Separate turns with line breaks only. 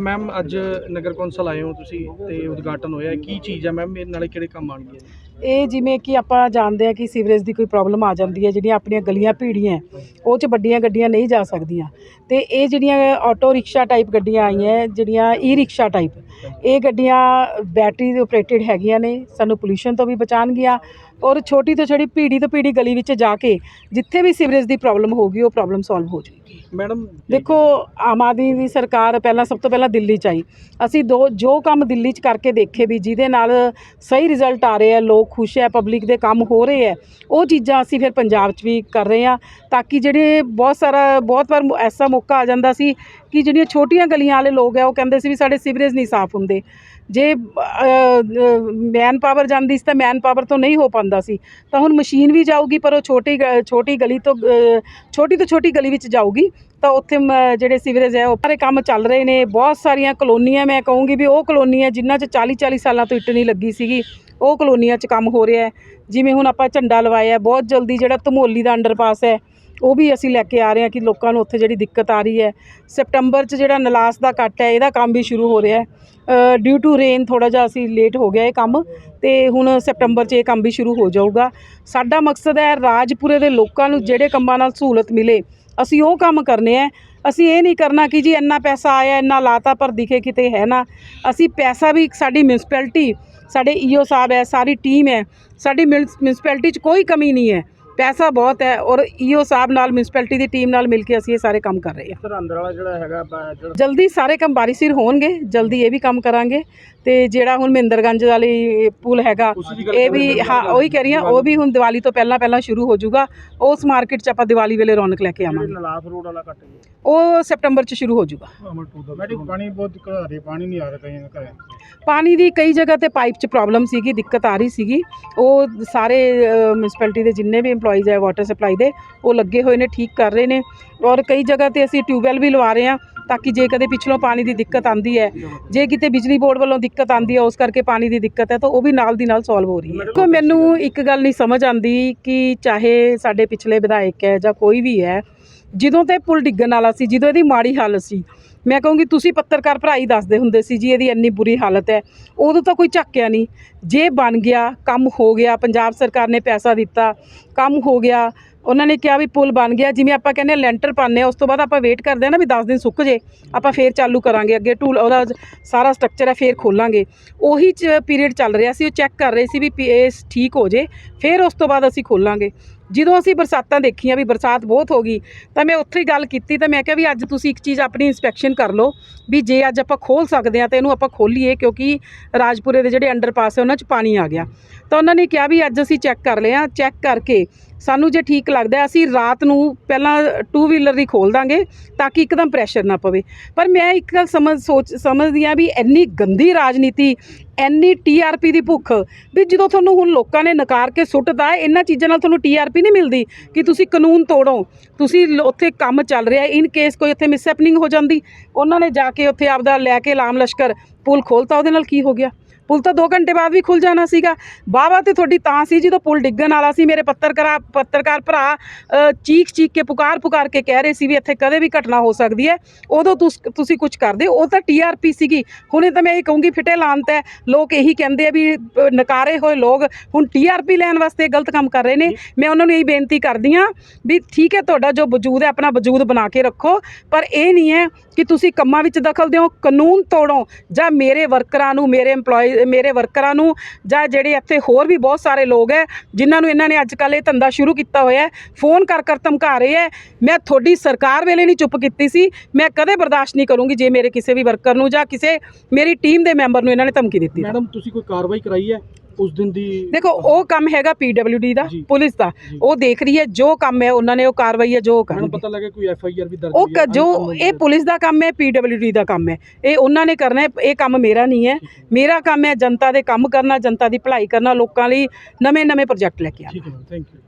Ma'am ਅੱਜ ਨਗਰ council ਆਏ ਹੋ ਤੁਸੀਂ ਤੇ ਉਦਘਾਟਨ ਹੋਇਆ। ਕੀ ਚੀਜ਼ ਹੈ ਮੈਮ ਮੇਰੇ ਨਾਲੇ ਕਿਹੜੇ ਕੰਮ ਆਣਗੇ
ਇਹ ਜਿਵੇਂ ਕਿ ਆਪਾਂ ਜਾਣਦੇ ਆ ਕਿ ਸੀਵਰੇਜ ਦੀ ਕੋਈ ਪ੍ਰੋਬਲਮ ਆ ਜਾਂਦੀ ਹੈ, ਜਿਹੜੀਆਂ ਆਪਣੀਆਂ ਗਲੀਆਂ ਭੀੜੀਆਂ ਉਹ 'ਚ ਵੱਡੀਆਂ ਗੱਡੀਆਂ ਨਹੀਂ ਜਾ ਸਕਦੀਆਂ। ਤੇ ਇਹ ਜਿਹੜੀਆਂ ਆਟੋ ਰਿਕਸ਼ਾ ਟਾਈਪ ਗੱਡੀਆਂ ਆਈਆਂ, ਜਿਹੜੀਆਂ ਈ ਰਿਕਸ਼ਾ ਟਾਈਪ ਇਹ ਗੱਡੀਆਂ ਬੈਟਰੀ ਦੇ ਆਪਰੇਟਡ ਹੈਗੀਆਂ ਨੇ, ਸਾਨੂੰ ਪੋਲੂਸ਼ਨ ਤੋਂ ਵੀ ਬਚਾਉਣਗੀਆਂ ਔਰ ਛੋਟੀ ਤੋਂ ਛੋਟੀ ਭੀੜੀ ਤੋਂ ਭੀੜੀ ਗਲੀ ਵਿੱਚ ਜਾ ਕੇ ਜਿੱਥੇ ਵੀ ਸੀਵਰੇਜ ਦੀ ਪ੍ਰੋਬਲਮ ਹੋਗੀ ਉਹ ਪ੍ਰੋਬਲਮ ਸੋਲਵ ਹੋ ਜਾਏਗੀ।
ਮੈਡਮ
ਦੇਖੋ ਆਮ ਆਦਮੀ ਦੀ ਸਰਕਾਰ ਪਹਿਲਾਂ ਸਭ ਤੋਂ ਪਹਿਲਾਂ ਦਿੱਲੀ ਚ ਆਈ। ਅਸੀਂ ਦੋ ਜੋ ਕੰਮ ਦਿੱਲੀ ਚ ਕਰਕੇ ਦੇਖੇ ਵੀ ਜਿਹਦੇ ਨਾਲ ਸਹੀ ਰਿਜ਼ਲਟ ਆ ਰਹੇ ਆ ਲੋਕ ਖੁਸ਼ ਹੈ ਪਬਲਿਕ ਦੇ ਕੰਮ ਹੋ ਰਹੇ ਹੈ ਉਹ ਚੀਜ਼ਾਂ ਅਸੀਂ ਫਿਰ ਪੰਜਾਬ ਚ ਵੀ ਕਰ ਰਹੇ ਹਾਂ ਤਾਂ ਕਿ ਜਿਹੜੇ ਬਹੁਤ ਸਾਰਾ ਬਹੁਤ ਵਾਰ ਐਸਾ ਮੌਕਾ ਆ ਜਾਂਦਾ ਸੀ ਕਿ ਜਿਹੜੀਆਂ ਛੋਟੀਆਂ ਗਲੀਆਂ ਵਾਲੇ ਲੋਕ ਹੈ ਉਹ ਕਹਿੰਦੇ ਸੀ ਵੀ ਸਾਡੇ ਸੀਵਰੇਜ ਨਹੀਂ ਸਾਫ਼ ਹੁੰਦੇ। ਜੇ ਮੈਨ ਪਾਵਰ ਜਾਂਦੀ ਸੀ ਤਾਂ ਮੈਨ ਪਾਵਰ ਤੋਂ ਨਹੀਂ ਹੋ ਪਾਉਂਦਾ। ਸੀ। ਤਾਂ ਹੁਣ ਮਸ਼ੀਨ ਵੀ ਜਾਊਗੀ, ਪਰ ਉਹ ਛੋਟੀ ਗ- ਛੋਟੀ ਗਲੀ ਤੋਂ ਛੋਟੀ ਤੋਂ ਛੋਟੀ ਗਲੀ ਵਿੱਚ ਜਾਊਗੀ। ਤਾਂ ਉੱਥੇ ਜਿਹੜੇ ਸੀਵਰੇਜ ਹੈ, ਉਹ ਸਾਰੇ ਕੰਮ ਚੱਲ ਰਹੇ ਨੇ। ਬਹੁਤ ਸਾਰੀਆਂ ਕਲੋਨੀਆਂ, ਮੈਂ ਕਹੂੰਗੀ ਵੀ ਉਹ ਕਲੋਨੀਆਂ ਜਿਨ੍ਹਾਂ 'ਚ 40 40 ਸਾਲਾਂ ਤੋਂ ਇੱਟ ਨਹੀਂ ਲੱਗੀ ਸੀਗੀ, ਉਹ ਕਲੋਨੀਆਂ 'ਚ ਕੰਮ ਹੋ ਰਿਹਾ ਜਿਵੇਂ ਹੁਣ ਆਪਾਂ ਝੰਡਾ ਲਵਾਇਆ, ਬਹੁਤ ਜਲਦੀ ਜਿਹੜਾ ਧਮੋਲੀ ਦਾ ਅੰਡਰਪਾਸ ਹੈ ਉਹ ਵੀ ਅਸੀਂ ਲੈ ਕੇ ਆ ਰਹੇ ਹਾਂ ਕਿ ਲੋਕਾਂ ਨੂੰ ਉੱਥੇ ਜਿਹੜੀ ਦਿੱਕਤ ਆ ਰਹੀ ਹੈ। ਸਪਟੰਬਰ 'ਚ ਜਿਹੜਾ ਨਲਾਸ ਦਾ ਕੱਟ ਹੈ, ਇਹਦਾ ਕੰਮ ਵੀ ਸ਼ੁਰੂ ਹੋ ਰਿਹਾ ਹੈ। ਡਿਊ ਟੂ ਰੇਨ ਥੋੜਾ ਜਿਹਾ ਅਸੀਂ ਲੇਟ ਹੋ ਗਿਆ ਇਹ ਕੰਮ ਤੇ ਹੁਣ ਸਪਟੰਬਰ 'ਚ ਇਹ ਕੰਮ ਵੀ ਸ਼ੁਰੂ ਹੋ ਜਾਊਗਾ। ਸਾਡਾ ਮਕਸਦ ਹੈ ਰਾਜਪੁਰੇ ਦੇ ਲੋਕਾਂ ਨੂੰ ਜਿਹੜੇ ਕੰਮਾਂ ਨਾਲ ਸਹੂਲਤ ਮਿਲੇ, ਅਸੀਂ ਉਹ ਕੰਮ ਕਰਨੇ ਆ ਅਸੀਂ ਇਹ ਨਹੀਂ ਕਰਨਾ ਕਿ ਜੀ ਇੰਨਾ ਪੈਸਾ ਆਇਆ, ਇੰਨਾ ਲਾਤਾ ਪਰ ਦਿਖੇ ਕਿਤੇ ਹੈ ਨਾ। ਅਸੀਂ ਪੈਸਾ ਵੀ ਸਾਡੀ ਮਿਊਨਿਸਪੈਲਿਟੀ ਸਾਡੇ ਈਓ ਸਾਹਿਬ ਹੈ, ਸਾਰੀ ਟੀਮ ਹੈ, ਸਾਡੀ ਮਿਊਨਿਸਪੈਲਿਟੀ 'ਚ ਕੋਈ ਕਮੀ ਨਹੀਂ ਹੈ। ਪੈਸਾ ਬਹੁਤ ਹੈ ਔਰ ਈਓ ਸਾਹਿਬ ਨਾਲ ਮਿਊਨਿਸਪੈਲਿਟੀ ਦੀ ਟੀਮ ਨਾਲ ਮਿਲ ਕੇ ਅਸੀਂ ਇਹ ਸਾਰੇ ਕੰਮ ਕਰ ਰਹੇ ਹਾਂ।
ਸਰਹੰਦ ਵਾਲਾ ਜਿਹੜਾ ਹੈਗਾ
ਜਲਦੀ ਸਾਰੇ ਕੰਮ ਬਾਰੀ ਸਿਰ ਹੋਣਗੇ ਜਲਦੀ ਇਹ ਵੀ ਕੰਮ ਕਰਾਂਗੇ। ਤੇ ਜਿਹੜਾ ਹੁਣ ਮਹਿੰਦਰਗੰਜ ਵਾਲੀ ਪੁਲ ਹੈਗਾ ਇਹ ਵੀ
ਹਾਂ,
ਉਹੀ ਕਹਿ ਰਹੀ ਹਾਂ ਉਹ ਵੀ ਹੁਣ ਦੀਵਾਲੀ ਤੋਂ ਪਹਿਲਾਂ ਪਹਿਲਾਂ ਸ਼ੁਰੂ ਹੋ ਜਾਊਗਾ। ਉਸ ਮਾਰਕੀਟ 'ਚ ਆਪਾਂ ਦੀਵਾਲੀ ਵੇਲੇ ਰੌਣਕ ਲੈ ਕੇ ਆਵਾਂਗੇ।
ਨਲਾਸ ਰੋਡ ਵਾਲਾ ਕੱਟ ਗਿਆ।
ਉਹ ਸਪਟੰਬਰ 'ਚ ਸ਼ੁਰੂ ਹੋ ਜਾਊਗਾ।
ਮੈਡਮ ਪਾਣੀ ਬਹੁਤ ਘਰੇ ਪਾਣੀ ਨਹੀਂ ਆ ਰਿਹਾ ਕਈਆਂ ਦੇ। ਘਰੇ
ਪਾਣੀ ਦੀ ਕਈ ਜਗ੍ਹਾ ਤੇ ਪਾਈਪ 'ਚ ਪ੍ਰੋਬਲਮ ਸੀਗੀ ਦਿੱਕਤ ਆ ਰਹੀ ਸੀਗੀ। ਉਹ ਸਾਰੇ ਮਿਊਨਿਸਪੈਲਿਟੀ ਦੇ ਜਿੰਨੇ ਵੀ EMPLOYEES ਹੈ ਵਾਟਰ ਸਪਲਾਈ ਦੇ, ਉਹ ਲੱਗੇ ਹੋਏ ਨੇ, ਠੀਕ ਕਰ ਰਹੇ ਨੇ। ਔਰ ਕਈ ਜਗ੍ਹਾ ਤੇ ਅਸੀਂ ਟਿਊਬਵੈਲ ਵੀ ਲਵਾ ਰਹੇ ਹਾਂ ਤਾਂ ਕਿ ਜੇ ਕਦੇ ਪਿਛਲੋਂ ਪਾਣੀ ਦੀ ਦਿੱਕਤ ਆਂਦੀ ਹੈ, ਜੇ ਕਿਤੇ ਬਿਜਲੀ ਬੋਰਡ ਵੱਲੋਂ ਦਿੱਕਤ ਆਂਦੀ ਹੈ, ਉਸ ਕਰਕੇ ਪਾਣੀ ਦੀ ਦਿੱਕਤ ਹੈ, ਤਾਂ ਉਹ ਵੀ ਨਾਲ ਦੀ ਨਾਲ ਸੋਲਵ ਹੋ ਰਹੀ ਹੈ। ਦੇਖੋ, ਮੈਨੂੰ ਇੱਕ ਗੱਲ ਨਹੀਂ ਸਮਝ ਆਂਦੀ ਕਿ ਚਾਹੇ ਸਾਡੇ ਪਿਛਲੇ ਵਿਧਾਇਕ ਹੈ ਜਾਂ ਕੋਈ ਵੀ ਹੈ ਜਦੋਂ ਤੇ ਪੁਲ ਡਿੱਗਣ ਵਾਲਾ ਸੀ, ਜਦੋਂ ਇਹਦੀ ਮਾੜੀ ਹਾਲਤ ਸੀ, ਮੈਂ ਕਹੂੰਗੀ ਤੁਸੀਂ ਪੱਤਰਕਾਰ ਭਰਾ ਹੀ ਦੱਸਦੇ ਹੁੰਦੇ ਸੀ ਜੀ, ਇਹਦੀ ਇੰਨੀ ਬੁਰੀ ਹਾਲਤ ਹੈ। ਉਦੋਂ ਤਾਂ ਕੋਈ ਝੱਕਿਆ ਨਹੀਂ। ਜੇ ਬਣ ਗਿਆ, ਕੰਮ ਹੋ ਗਿਆ, ਪੰਜਾਬ ਸਰਕਾਰ ਨੇ ਪੈਸਾ ਦਿੱਤਾ, ਕੰਮ ਹੋ ਗਿਆ, ਉਹਨਾਂ ਨੇ ਕਿਹਾ ਵੀ ਪੁਲ ਬਣ ਗਿਆ, ਜਿਵੇਂ ਆਪਾਂ ਕਹਿੰਦੇ ਹਾਂ ਲੈਂਟਰ ਪਾਉਂਦੇ ਹਾਂ, ਉਸ ਤੋਂ ਬਾਅਦ ਆਪਾਂ ਵੇਟ ਕਰਦੇ ਹਾਂ ਨਾ ਵੀ 10 ਦਿਨ ਸੁੱਕ ਜੇ, ਆਪਾਂ ਫੇਰ ਚਾਲੂ ਕਰਾਂਗੇ, ਅੱਗੇ ਟੂਲ, ਉਹਦਾ ਸਾਰਾ ਸਟਰਕਚਰ ਹੈ, ਫੇਰ ਖੋਲਾਂਗੇ। ਉਹੀ ਚ ਪੀਰੀਅਡ ਚੱਲ ਰਿਹਾ ਸੀ, ਉਹ ਚੈੱਕ ਕਰ ਰਹੇ ਸੀ ਵੀ ਪੀ- ਇਹ ਠੀਕ ਹੋ ਜੇ, ਫੇਰ ਉਸ ਤੋਂ ਬਾਅਦ ਅਸੀਂ ਖੋਲਾਂਗੇ। ਜਦੋਂ ਅਸੀਂ ਬਰਸਾਤਾਂ ਦੇਖੀਆਂ ਵੀ ਬਰਸਾਤ ਬਹੁਤ ਹੋ ਗਈ, ਤਾਂ ਮੈਂ ਉੱਥੇ ਹੀ ਗੱਲ ਕੀਤੀ, ਤਾਂ ਮੈਂ ਕਿਹਾ ਵੀ ਅੱਜ ਤੁਸੀਂ ਇੱਕ ਚੀਜ਼ ਆਪਣੀ ਇਨਸਪੈਕਸ਼ਨ ਕਰ ਲਓ, ਵੀ ਜੇ ਅੱਜ ਆਪਾਂ ਖੋਲ ਸਕਦੇ ਹਾਂ ਤਾਂ ਇਹਨੂੰ ਆਪਾਂ ਖੋਲੀਏ ਕਿਉਂਕਿ ਰਾਜਪੁਰੇ ਦੇ ਜਿਹੜੇ ਅੰਡਰਪਾਸ ਹੈ ਉਹਨਾਂ 'ਚ ਪਾਣੀ ਆ ਗਿਆ। ਤਾਂ ਉਹਨਾਂ ਨੇ ਕਿਹਾ ਵੀ ਅੱਜ ਅਸੀਂ ਚੈੱਕ ਕਰ ਲਿਆ ਚੈੱਕ ਕਰਕੇ ਸਾਨੂੰ ਜੇ ਠੀਕ ਲੱਗਦਾ ਅਸੀਂ ਰਾਤ ਨੂੰ ਪਹਿਲਾਂ ਟੂ ਵੀਲਰ ਦੀ ਖੋਲ ਦਾਂਗੇ ਤਾਂ ਕਿ ਇੱਕਦਮ ਪ੍ਰੈਸ਼ਰ ਨਾ ਪਵੇ। ਪਰ ਮੈਂ ਇੱਕ ਗੱਲ ਸਮਝ, ਸੋਚ, ਸਮਝਦੀ ਆ ਵੀ ਇੰਨੀ ਗੰਦੀ ਰਾਜਨੀਤੀ, ਇੰਨੀ ਟੀਆਰਪੀ ਦੀ ਭੁੱਖ ਵੀ ਜਦੋਂ ਤੁਹਾਨੂੰ ਹੁਣ ਲੋਕਾਂ ਨੇ ਨਕਾਰ ਕੇ ਸੁੱਟਦਾ ਇਹਨਾਂ ਚੀਜ਼ਾਂ ਨਾਲ ਤੁਹਾਨੂੰ ਟੀਆਰਪੀ ਨਹੀਂ ਮਿਲਦੀ ਕਿ ਤੁਸੀਂ ਕਾਨੂੰਨ ਤੋੜੋ, ਤੁਸੀਂ ਉੱਥੇ ਕੰਮ ਚੱਲ ਰਿਹਾ ਇਨ ਕੇਸ ਕੋਈ ਉੱਥੇ ਮਿਸਹੈਪਨਿੰਗ ਹੋ ਜਾਂਦੀ, ਉਹਨਾਂ ਨੇ ਜਾ ਕੇ ਉੱਥੇ ਆਪਦਾ ਲੈ ਕੇ ਲਾਮ ਲਸ਼ਕਰ ਪੁਲ ਖੋਲਤਾ, ਉਹਦੇ ਨਾਲ ਕੀ ਹੋ ਗਿਆ? ਪੁਲ ਤਾਂ 2 ਘੰਟੇ ਬਾਅਦ ਵੀ ਖੁੱਲ ਜਾਣਾ ਸੀਗਾ। ਬਾਵਾ ਤੇ ਤੁਹਾਡੀ ਤਾਂ ਸੀ ਜਦੋਂ ਪੁਲ ਡਿੱਗਣ ਵਾਲਾ ਸੀ। ਮੇਰੇ ਪੱਤਰਕਾਰਾ ਪੱਤਰਕਾਰ ਭਰਾ ਅ, ਚੀਖ ਚੀਖ ਕੇ ਪੁਕਾਰ ਪੁਕਾਰ ਕੇ ਕਹਿ ਰਹੇ ਸੀ ਵੀ ਇੱਥੇ ਕਦੇ ਵੀ ਘਟਨਾ ਹੋ ਸਕਦੀ ਹੈ। ਉਦੋਂ ਤੁਸ- ਤੁਸੀਂ ਕੁਝ ਕਰਦੇ ਉਹ ਤਾਂ ਟੀਆਰਪੀ ਸੀਗੀ। ਹੁਣੇ ਤਾਂ ਮੈਂ ਇਹ ਕਹੂੰਗੀ ਫਿਟੇ ਲਾਂਤ ਹੈ। ਲੋਕ ਇਹੀ ਕਹਿੰਦੇ ਆ ਵੀ ਨਕਾਰੇ ਹੋਏ ਲੋਕ ਹੁਣ ਟੀਆਰਪੀ ਲੈਣ ਵਾਸਤੇ ਗਲਤ ਕੰਮ ਕਰ ਰਹੇ ਨੇ। ਮੈਂ ਉਹਨਾਂ ਨੂੰ ਇਹ ਬੇਨਤੀ ਕਰਦੀ ਹਾਂ ਵੀ ਠੀਕ ਹੈ ਤੁਹਾਡਾ ਜੋ ਵਜੂਦ ਹੈ ਆਪਣਾ ਵਜੂਦ ਬਣਾ ਕੇ ਰੱਖੋ। ਪਰ ਇਹ ਨਹੀਂ ਹੈ ਕਿ ਤੁਸੀਂ ਕੰਮਾਂ ਵਿੱਚ ਦਖਲ ਦਿਓ ਕਾਨੂੰਨ ਤੋੜੋ ਜਾਂ ਮੇਰੇ ਵਰਕਰਾਂ ਨੂੰ ਮੇਰੇ EMPLOYE ਮੇਰੇ ਵਰਕਰਾਂ ਨੂੰ ਜਾਂ ਜਿਹੜੇ ਇੱਥੇ ਹੋਰ ਵੀ ਬਹੁਤ ਸਾਰੇ ਲੋਕ ਹੈ, ਜਿਨ੍ਹਾਂ ਨੂੰ ਇਹਨਾਂ ਨੇ ਅੱਜ ਕੱਲ੍ਹ ਇਹ ਧੰਦਾ ਸ਼ੁਰੂ ਕੀਤਾ ਹੋਇਆ ਹੈ, ਫੋਨ ਕਰ ਕਰ ਧਮਕਾ ਰਹੇ ਹੈ। ਮੈਂ ਤੁਹਾਡੀ ਸਰਕਾਰ ਵੇਲੇ ਨਹੀਂ ਚੁੱਪ ਕੀਤੀ ਸੀ, ਮੈਂ ਕਦੇ ਬਰਦਾਸ਼ਤ ਨਹੀਂ ਕਰੂੰਗੀ ਜੇ ਮੇਰੇ ਕਿਸੇ ਵੀ ਵਰਕਰ ਨੂੰ ਜਾਂ ਕਿਸੇ ਮੇਰੀ ਟੀਮ ਦੇ ਮੈਂਬਰ ਨੂੰ ਇਹਨਾਂ ਨੇ ਧਮਕੀ ਦਿੱਤੀ।
ਮੈਡਮ, ਤੁਸੀਂ ਕੋਈ ਕਾਰਵਾਈ ਕਰਾਈ ਹੈ? ਉਸ ਦਿਨ ਦੀ
ਦੇਖੋ ਉਹ ਕੰਮ ਹੈਗਾ ਪੀਡਬਲਯੂਡੀ ਦਾ। ਪੁਲਿਸ ਦਾ। ਉਹ ਦੇਖ ਰਹੀ ਹੈ ਜੋ ਕੰਮ ਹੈ ਉਹਨਾਂ ਨੇ ਉਹ ਕਾਰਵਾਈ ਹੈ ਜੋ ਕਰਨਗੇ।
ਪਤਾ ਲੱਗਾ ਕੋਈ ਐਫ ਆਈ ਆਰ ਵੀ ਦਰਜ
ਉਹ ਜੋ ਇਹ ਪੁਲਿਸ ਦਾ ਕੰਮ ਹੈ ਪੀਡਬਲਯੂਡੀ ਦਾ ਕੰਮ ਹੈ। ਇਹ ਉਹਨਾਂ ਨੇ ਕਰਨਾ ਹੈ ਇਹ ਕੰਮ ਮੇਰਾ ਨਹੀਂ ਹੈ। ਮੇਰਾ ਕੰਮ ਹੈ ਜਨਤਾ ਦੇ ਕੰਮ ਕਰਨਾ ਜਨਤਾ ਦੀ ਭਲਾਈ ਕਰਨਾ ਲੋਕਾਂ ਲਈ ਨਵੇਂ ਨਵੇਂ ਪ੍ਰੋਜੈਕਟ ਲੈ ਕੇ ਆਉਣਾ।
ਠੀਕ ਹੈ ਥੈਂਕ ਯੂ